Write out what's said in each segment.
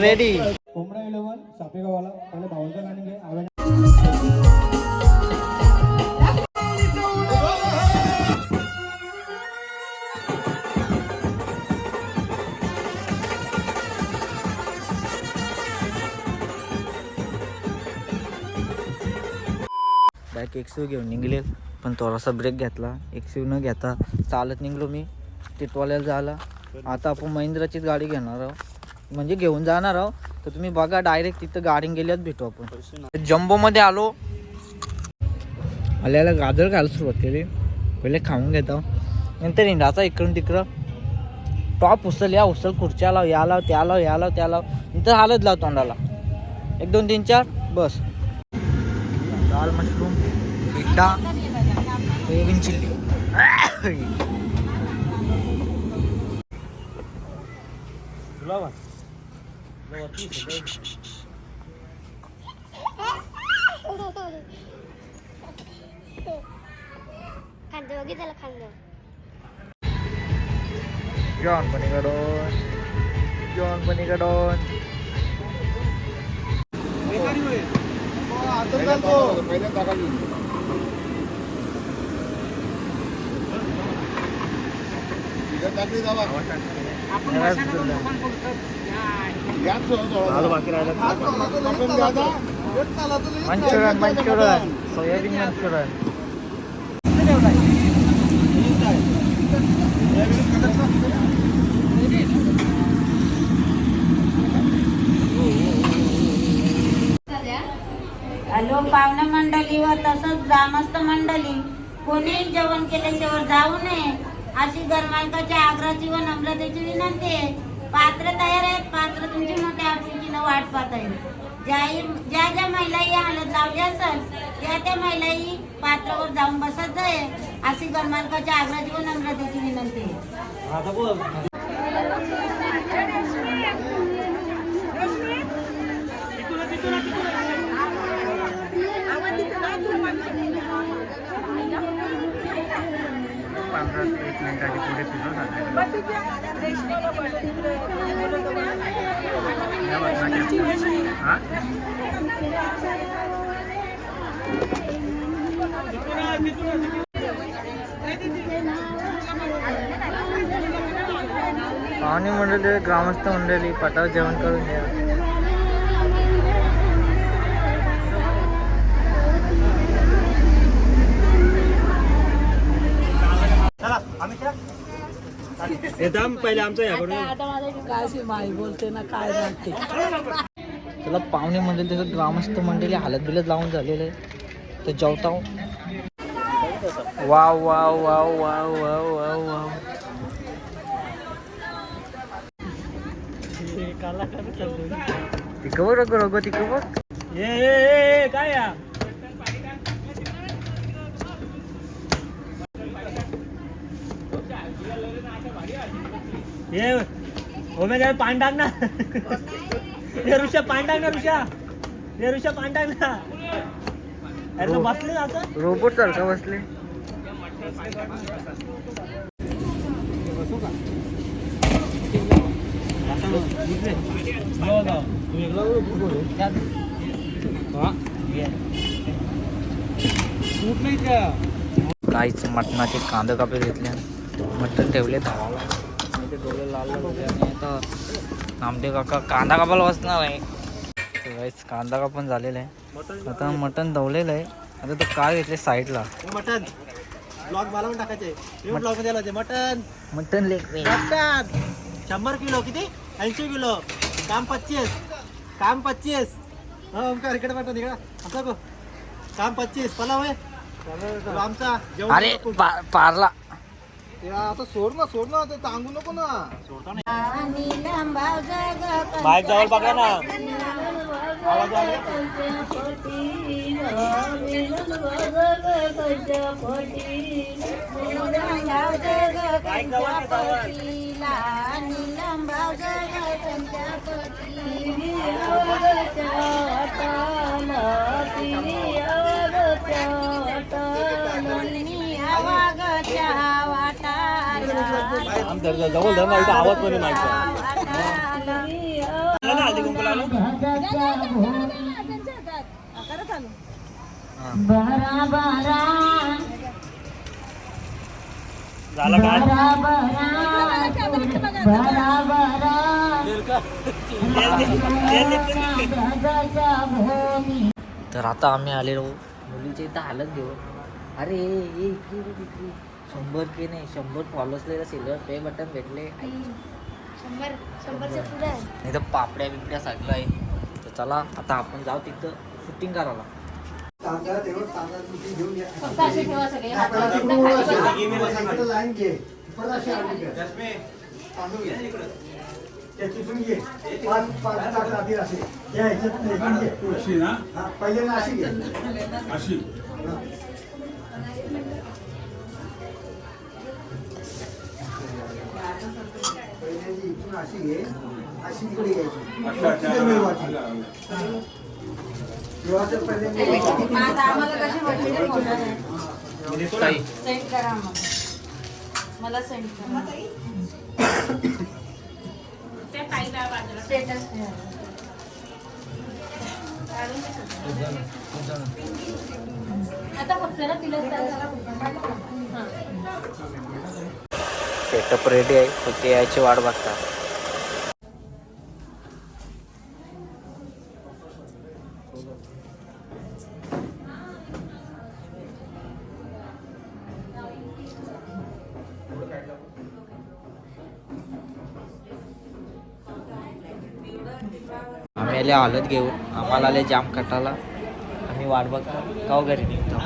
Ready कोंबडा सापेगावाला पहिले भाऊंचं गाणं घे. बाईक एक्सिव घेऊन निघले पण थोडासा ब्रेक घेतला. एक्सिव न घेता चालत निघलो मी. टिटवाल्याला झाला. आता आपण महिंद्राचीच गाडी घेणार आहोत. म्हणजे घेऊन जाणार आहोत. तर तुम्ही बघा डायरेक्ट तिथं गाडी गेल्यात भेटू आपण. जम्बोमध्ये आलो. आल्याला गाजर घायला सुरुवात केली. पहिले खाऊन घेतो. नंतर इंडाचा इकडून तिकडं. टॉप उचल या उचल खुर्च्या लाव या लाव त्या लाव या लाव त्या लाव. नंतर हालत लाव तोंडाला. एक दोन तीन चार बस. दाल मशरूम पिठा soybean chilli. खांदो बघितलं खांदो John पनीकडून John पनीकडून Manchurian Manchurian soybean Manchurian hello पाहुणा मंडळी व तसंच ग्रामस्थ मंडळी. कोणीही जेवण केल्याशिवाय जाऊ नये. अशी गरमालकाच्या आग्रहाची व नम्रतेची विनंती आहे. पात्र तयार आहेत. पात्र तुमची मोठ्या आपुलकीनं वाट पाहत आहे ज्याही ज्या ज्या महिलाही हालत लावली असेल त्या त्या महिलाही पात्रावर जाऊन बसत आहे अशी गरमालकाच्या आग्रहाची व नम्रतेची विनंती आहे. एक मिनिटाची पुढे फिरव पाहुणे मंडळी ग्रामस्थ मंडळी पटावर जेवण करून द्या पहिले आमचं याकडून त्याला पाहुणे मंडळी त्याचं ग्रामस्थ मंडळी हालत बिलत लावून झालेलं आहे. तर जेवताव. Wow wow wow wow wow wow wow. तिकं बघ रगो रगो तिकं बघ. काय या? ये ओमे त्याला पान टाक ना ये ऋषा पान टाक ना ऋषा। ये ऋषा पान टाक ना अरे तो बसले ना असं? रोबोट सारखा बसले. काहीच मटणाचे कांदा कापे घेतले मटण ठेवले धावाला डोळे लाल लाल झाले आणि आता नामदेव काका कांदा कापायला बसणार आहे. कांदा कापून झालेला आहे. आता मटण धवलेलं आहे. आता तो काय घेतले साईडला. मटन ब्लॉग मला पण टाकायचे. ब्लॉगमध्ये मटण. लेग मटन शंभर किलो किती? ऐंशी किलो. काम पच्चीस. काम पच्चीस. हो ओमकार इकडे मटन इकडे असं काम पच्चीस. पलाव आहे. आमचा अरे पारला. ते आता सोड ना सोड ना ते सांगू नको ना. सोडतो ना. आणि लंबाव जग बाईक जवळ बघा ना आवाज आला जवळ धर ना इथं आवाज पण नाही झाला काय तर आता आम्ही आलेलो. मुलीचे इथं हालत घेऊ अरे इकडे इकडे. शंभर के नाही शंभर फॉलोसलेला सिल्वर पे बटन भेटले. शंभर शंभरच्या पुढे आहे. नाही तर पापड्या बिपड्या सगळं आहे. तर चला आता आपण जाऊ तिथं शूटिंग करायला. फक्त असे ठेवा सगळे. पहिले नाशिक अशी पहिले इथून अशी घे अशी तिकडे घ्यायची ताई. सेंड करा मग मला सेंड करा. स्टेटस आता फक्त ना तिला सेटअप रेडी आहे. फक्त यायची वाट बघता. आम्ही आले हालत घेऊ आम्हाला आले जाम कटाला. आम्ही वाट बघतो. काव घरी निघतो.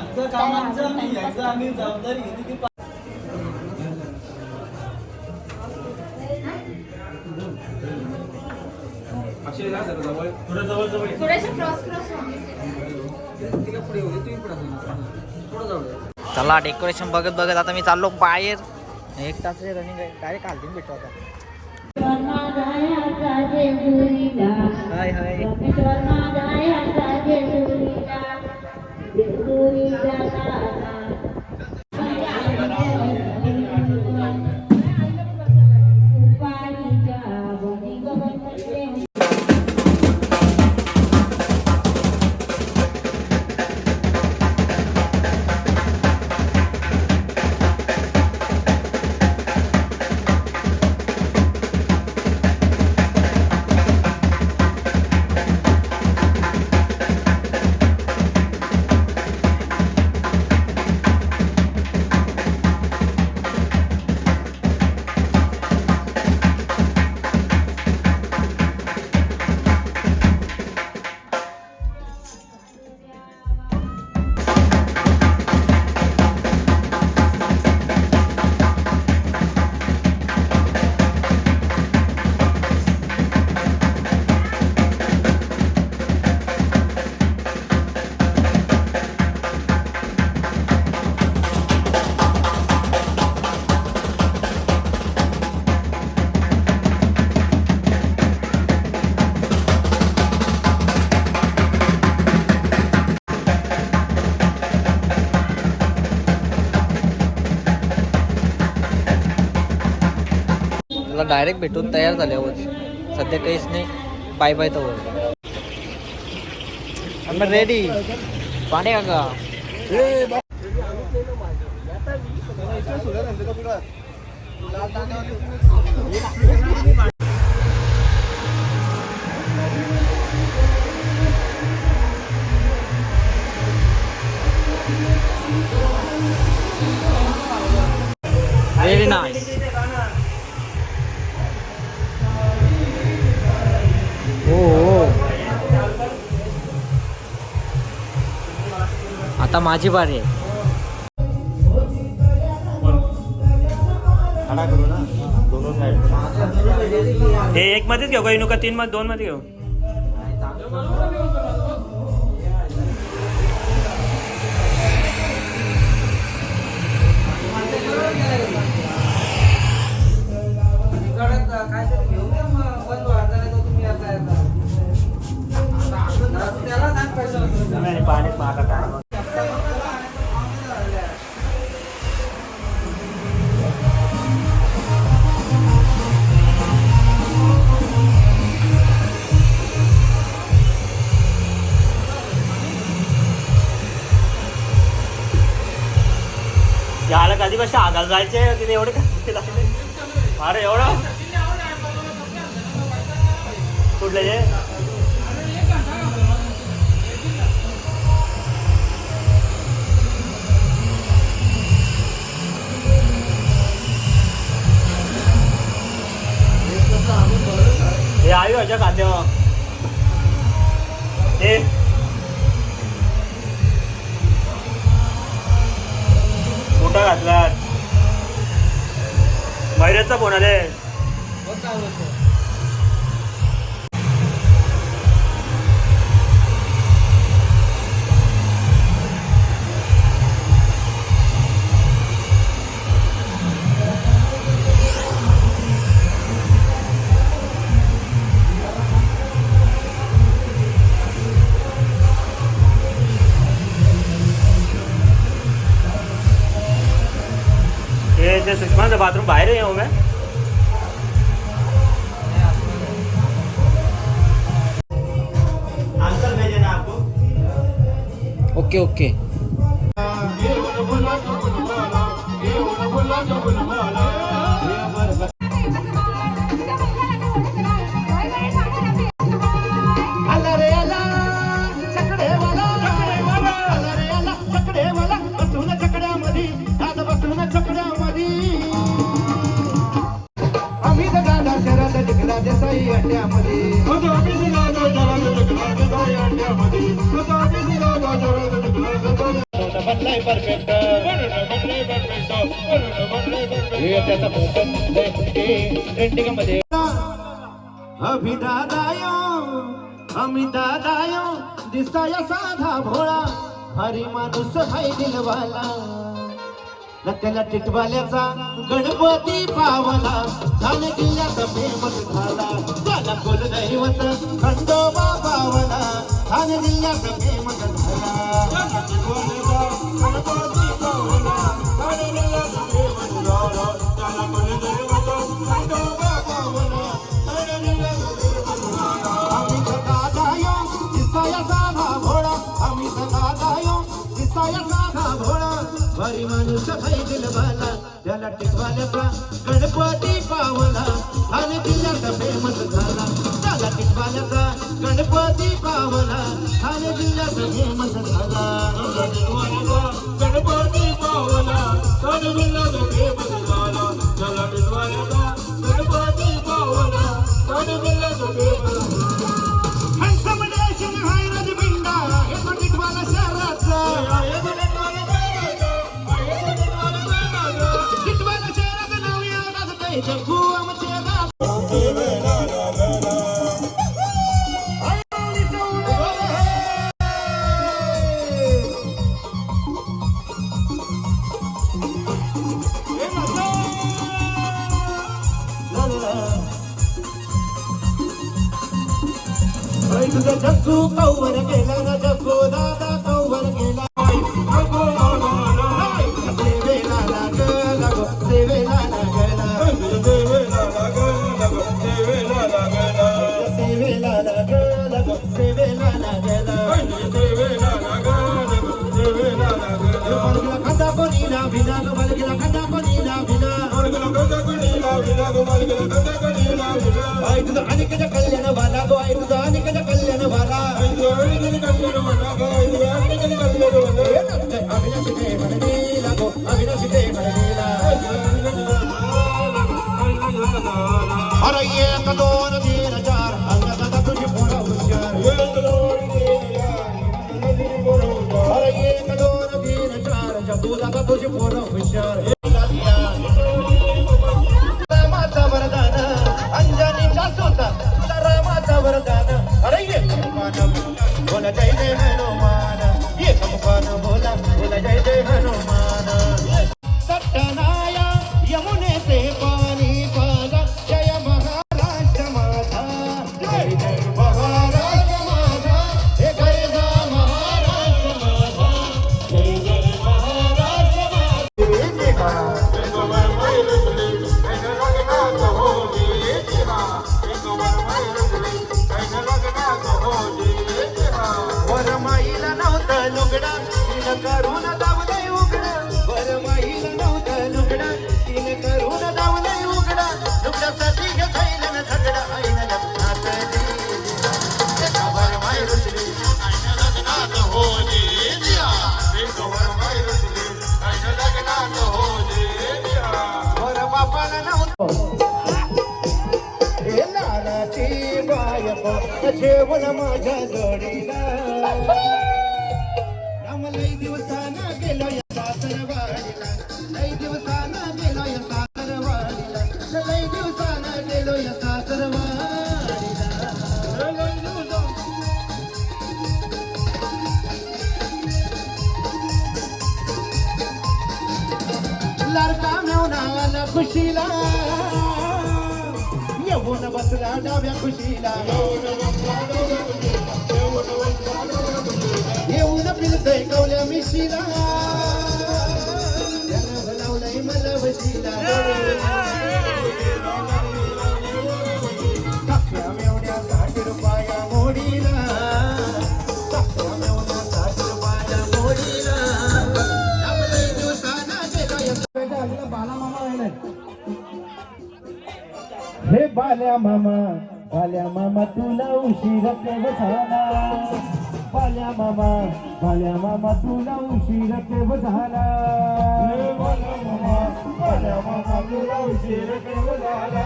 चला डेकोरेशन बघत बघत आता मी चाललो बाहेर एक तास रनिंग आहे डायरेक्ट आलती भेटतो आता हाय हाय डायरेक्ट भेटून तयार झाल्यावर सध्या काहीच नाही. बाय बाय तर आम्ही रेडी पाणी काका. आता माझी बारी आहे. हे एक मध्येच घेऊ का इनू का तीन मध्ये दोन मध्ये घेऊ? पाणीच महागा काय? कसे आगाल जायचे? तिथे एवढे लागले अरे एवढं? कुठले जे? हे आयु ह्याच्या खात्या हे घातलात मैरेजचा फोन आले बाथरूम बाहेर आहे येऊ काय ओके ओके। त्याचा ट्रेंडिंगमध्ये अभिदादायो अमितादायो दिसाया साधा भोळा हरी माणूस हाय दिलवाला. नकला टिटवाल्याचा गणपती पावला. झाले किल्ल्याचा फेमस झाला. त्याला कुल दैवत खंडोबा पावला. झाले जिल्ह्याचा फेमस झाला. गणपती पावला. टिकवाल्याचा गणपती पावला आणि जिल्ह्याचा फेमस झाला त्याला टिकवाल्याचा गणपती पावला आणि जिल्ह्याचा फेमस झाला गणपती पावला आणि फेमस झाला गणपती पावला आणि फेमस झाला हे शहराचा the जगूला तुझी पोरा हुशार माईला नव्हतं लुगडा. तिनं करून जाऊ दे उघड. बर माईला नव्हतं लुगडा. तिनं करून जाऊ दे उघड. लुगड्यासाठी घेतलं ना सगळं आईनं लग्नात दिली बर माई रुसली. लग्नात होली दिया ठेवला माझ्या जोडीला. estrada me Eu não vou pra droga do mundo Eu não vou pra Eu não vou pra Eu não vou pra droga do mundo Balya मामा बाल्या मामा तुला उशीर केव झाला? बाल्या मामा बाल्या मामा तुला उशीर केव झाला? बाल्या मामा बाल्या मामा तुला उशीर केव झाला?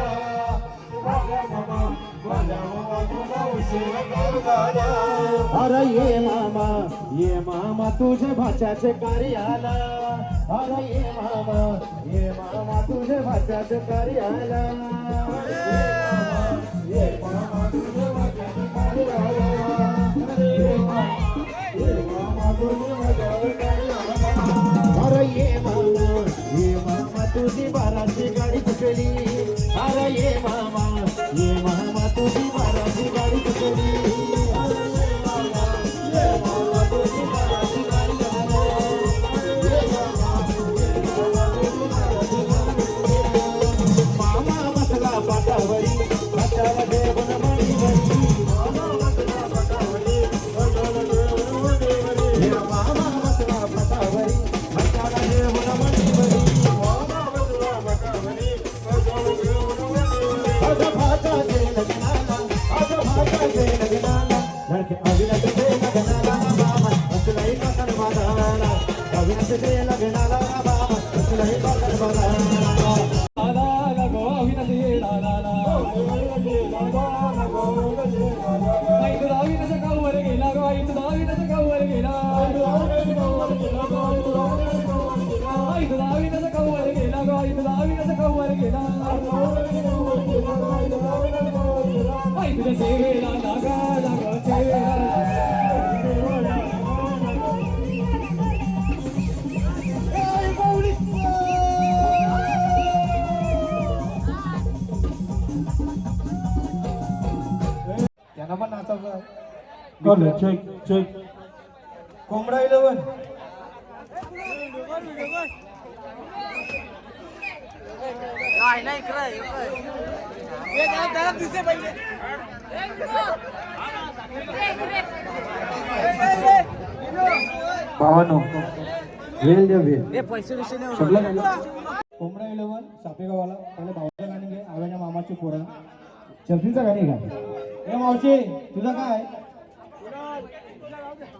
बाल्या मामा बाल्या मामा तुला उशीर केव झाला? अरे ये मामा ये मामा तुझे भाच्याचे कार्याला. अरे ये मामा ये मामा तुझे भाच्याचे कार्याला. ये मामा तुझे भाच्याचे कार्याला. ये मामा तुझे भाच्याचे कार्याला अरे ये मामा ये मामा तुझी बाराची गाडी चुकली अरे ये मामा ये मामा तुझी बाराची गाडी चुकली चेक चेक कोंबडा इलेवन भावानो वेल द्या वेल पैसे विषय नाही सगळं कोंबडा इलेवन सापेगावाला पहिले भावाचं गाणे घे आव्याच्या मामाची पोरं चलतीचं गाणे घ्या ए मावशी तुझं काय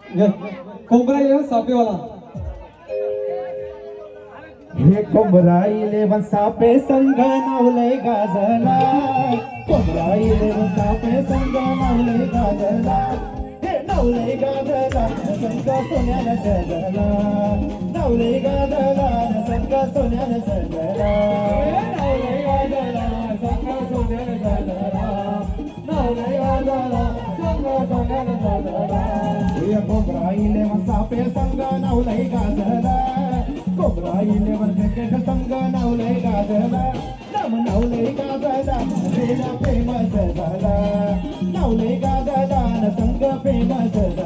कोंबराईले इलेवन सापेवाला. हे कोंबडा इलेवन सापे संघ नावलय गाजला. कोंबराईले इलेवन सापे संघ नावलय गाजला. हे नवलय गाजला संघ सोन्यानं सजला. नवलय गाजला संघ सोन्यानं सजला. नवलय गाजला संघ सोन्यानं सजला. नवलय गाजला संघ सोन्यानं सजला हे कोंबडा इलेवन सापे संघ नवलय गाजला कोबरा इलेवन क्रिकेट संघ नावलय गाजला नाम नावलय गाजला रेला फेमस झाला नावलय गाजला न संघ फेमस झाला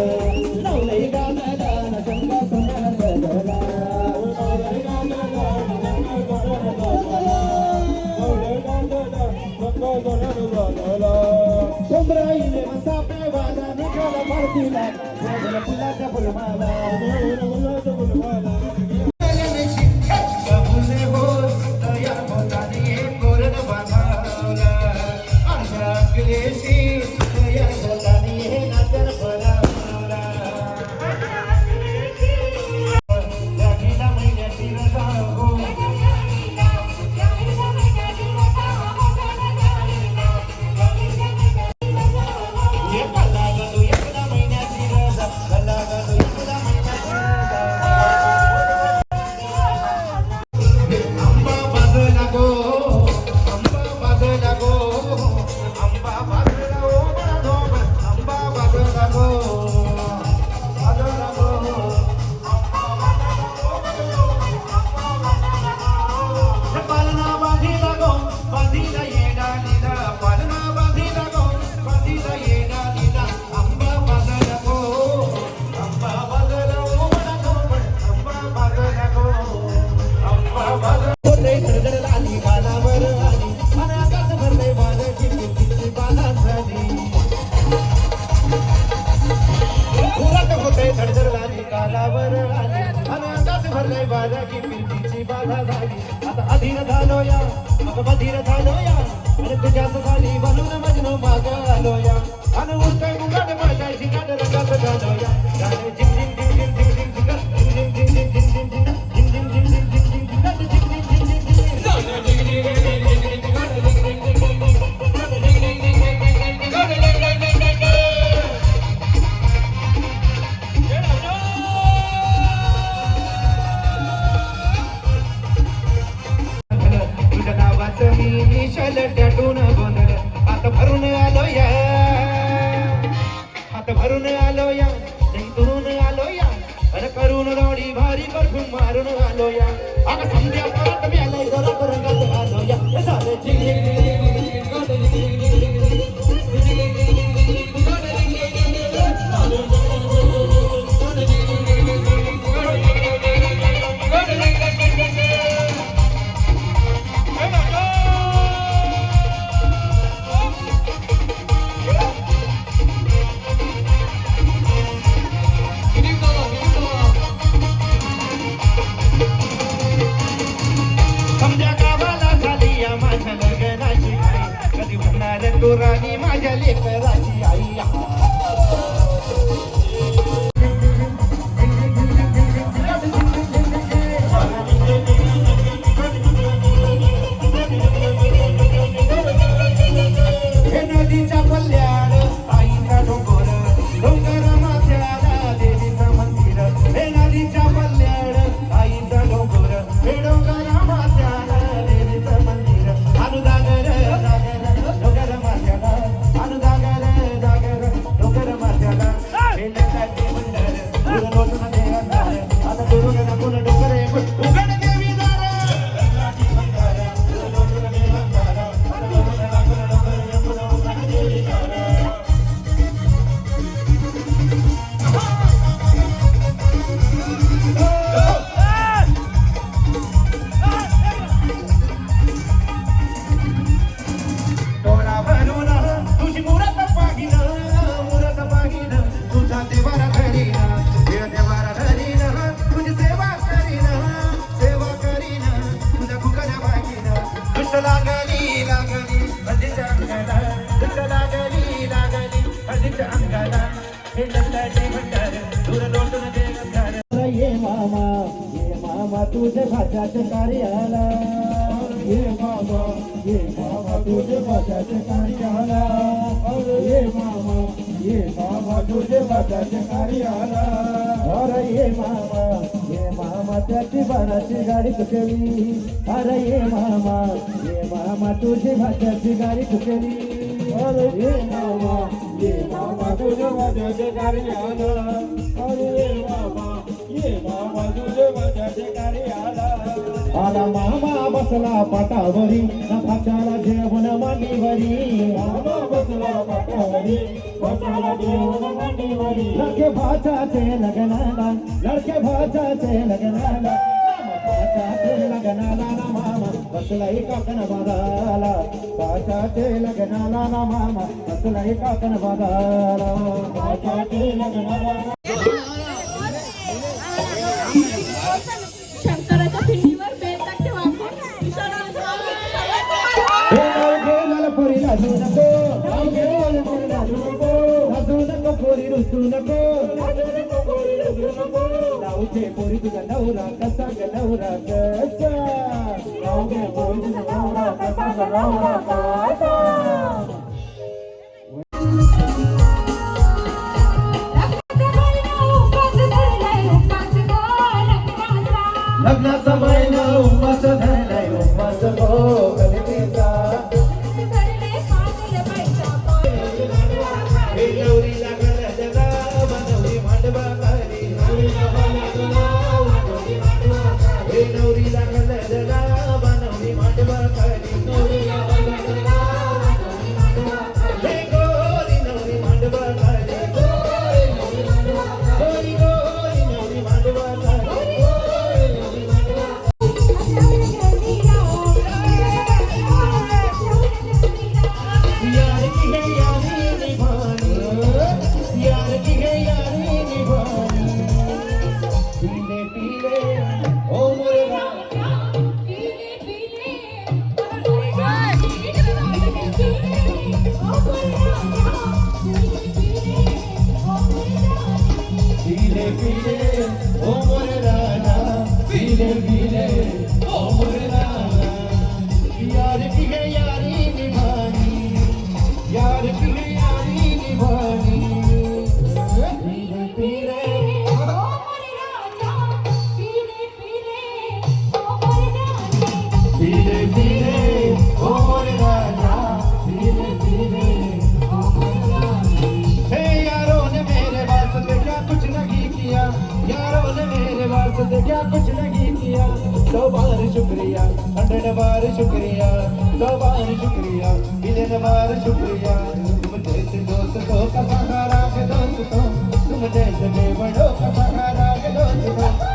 Argentina, desde la ciudad de Puebla. no, no, no. बाबा तुझे बाजाचे कार्याला अरे ये मामा ये बाबा तुझे बाजाचे मामा ये मामा त्याची बाराची गाडी तुटली अरे ये मामा ये मामा तुझे भाज्याची गाडी तुटली अरे ये मामा ये मामा तुझे भाज्याचे गाडी अरे मामा आला मामा बसला पाटावरी नफाच्याला जेवण मांडीवरी. लडके भाचाचे लग्नाला लडके भाचाचे लग्नाला. लग्नाला लग्नाला ना मामा बसलाय काकण बाजाला भाचाचे लग्नाला ना मामा बसलाय काकण बाजाला भाचाचे लग्नाला. शंकराच्या पिंडीवर बेल टाकते वाकून. पोरी रुसू नको. राहूचे पोरी तुझा नवरा कसा ग नवरा कसा? राहू पोरी तुझा नवरा कसा ग नवरा कसा? सवार शुक्रिया अठन बार शुक्रिया सवार शुक्रिया मिलन बार शुक्रिया तुम जैसे दोस्त को कसा राग दोस्त तुम जैसे देवड़ो कसा राग दोस्त